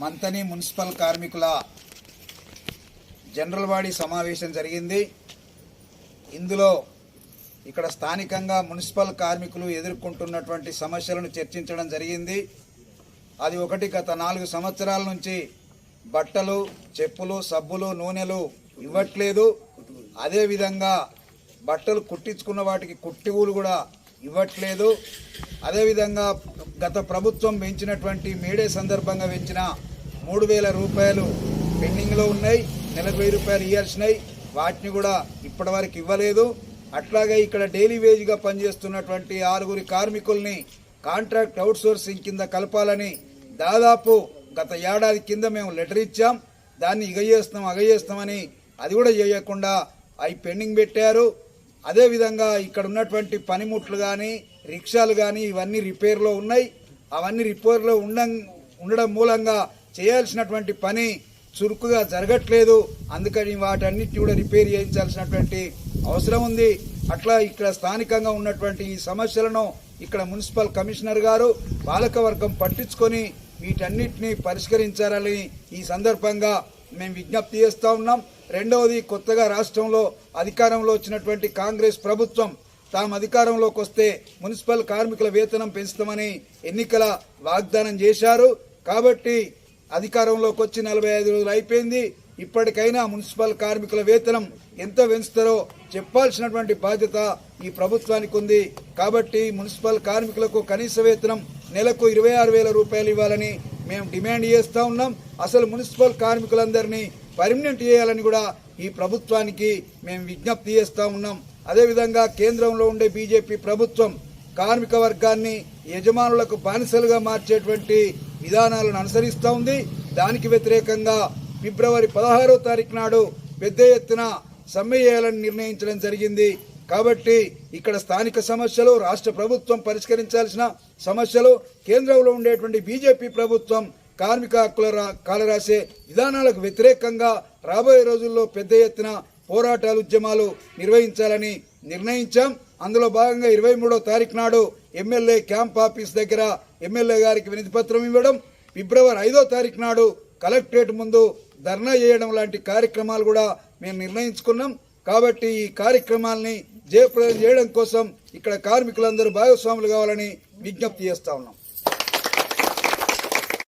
Manthani municipal కార్మికుల general body సమావేశం జరిగింది. ఇందులో ఇక్కడ స్థానికంగా మున్సిపల్ కార్మికులు ఎదుర్కొంటున్నటువంటి సమస్యలను చర్చించడం జరిగింది. అది ఒకటి గత నాలుగు సంవత్సరాల నుంచి బట్టలు చెప్పులు సబ్బులు నూనెలు ఇవ్వట్లేదు. అదేవిధంగా బట్టలు కుట్టించుకున్న వాటికి కుట్టివులు కూడా ఇవ్వట్లేదు. అదేవిధంగా గత ప్రభుత్వం పెంచినటువంటి మేడే సందర్భంగా పెంచిన మూడు వేల రూపాయలు పెండింగ్లో ఉన్నాయి నెలకు వెయ్యి రూపాయలు ఇవ్వాల్సినాయి వాటిని కూడా ఇప్పటివరకు ఇవ్వలేదు. అట్లాగే ఇక్కడ డైలీ వేజ్గా పనిచేస్తున్నటువంటి ఆరుగురి కార్మికుల్ని కాంట్రాక్ట్ అవుట్సోర్సింగ్ కింద కలపాలని దాదాపు గత ఏడాది కింద మేము లెటర్ ఇచ్చాం. దాన్ని ఇగ చేస్తాం అగ చేస్తామని అది కూడా చేయకుండా అవి పెండింగ్ పెట్టారు. అదేవిధంగా ఇక్కడ ఉన్నటువంటి పనిముట్లు కానీ రిక్షాలు కానీ ఇవన్నీ రిపేర్లో ఉన్నాయి. అవన్నీ రిపేర్లో ఉండ ఉండడం మూలంగా చేయాల్సినటువంటి పని చురుకుగా జరగట్లేదు. అందుకని వాటన్నిటిని కూడా రిపేర్ చేయించాల్సినటువంటి అవసరం ఉంది. అట్లా ఇక్కడ స్థానికంగా ఉన్నటువంటి ఈ సమస్యలను ఇక్కడ మున్సిపల్ కమిషనర్ గారు పాలకవర్గం పట్టించుకొని వీటన్నిటినీ పరిష్కరించాలని ఈ సందర్భంగా మేము విజ్ఞప్తి చేస్తూ ఉన్నాం. రెండవది కొత్తగా రాష్ట్రంలో అధికారంలో వచ్చినటువంటి కాంగ్రెస్ ప్రభుత్వం తాము అధికారంలోకి వస్తే మున్సిపల్ కార్మికుల వేతనం పెంచుతామని ఎన్నికల వాగ్దానం చేశారు. కాబట్టి అధికారంలోకి వచ్చి నలభై ఐదు రోజులు అయిపోయింది. ఇప్పటికైనా మున్సిపల్ కార్మికుల వేతనం ఎంత పెంచుతారో చెప్పాల్సినటువంటి బాధ్యత ఈ ప్రభుత్వానికి ఉంది. కాబట్టి మున్సిపల్ కార్మికులకు కనీస వేతనం నెలకు ఇరవై ఆరు వేల రూపాయలు ఇవ్వాలని మేము డిమాండ్ చేస్తూ ఉన్నాం. అసలు మున్సిపల్ కార్మికులందరినీ పర్మనెంట్ చేయాలని కూడా ఈ ప్రభుత్వానికి మేము విజ్ఞప్తి చేస్తూ ఉన్నాం. అదేవిధంగా కేంద్రంలో ఉండే బీజేపీ ప్రభుత్వం కార్మిక వర్గాన్ని యజమానులకు బానిసలుగా మార్చేటువంటి విధానాలను అనుసరిస్తూ ఉంది. దానికి వ్యతిరేకంగా ఫిబ్రవరి పదహారో తారీఖు నాడు పెద్ద ఎత్తున సమ్మె చేయాలని నిర్ణయించడం జరిగింది. కాబట్టి ఇక్కడ స్థానిక సమస్యలు రాష్ట్ర ప్రభుత్వం పరిష్కరించాల్సిన సమస్యలు కేంద్రంలో ఉండేటువంటి బీజేపీ ప్రభుత్వం కార్మిక హక్కుల రా- కాలరాసే విధానాలకు వ్యతిరేకంగా రాబోయే రోజుల్లో పెద్ద ఎత్తున పోరాటాలు ఉద్యమాలు నిర్వహించాలని నిర్ణయించాం. అందులో భాగంగా ఇరవై మూడో తారీఖు నాడు ఎమ్మెల్యే క్యాంప్ ఆఫీస్ దగ్గర ఎమ్మెల్యే గారికి వినతి పత్రం ఇవ్వడం ఫిబ్రవరి ఐదో తారీఖు నాడు కలెక్టరేట్ ముందు ధర్నా చేయడం లాంటి కార్యక్రమాలు కూడా మేము నిర్ణయించుకున్నాం. కాబట్టి ఈ కార్యక్రమాల్ని జయప్రదం చేయడం కోసం ఇక్కడ కార్మికులందరూ భాగస్వాములు కావాలని విజ్ఞప్తి చేస్తా ఉన్నాం.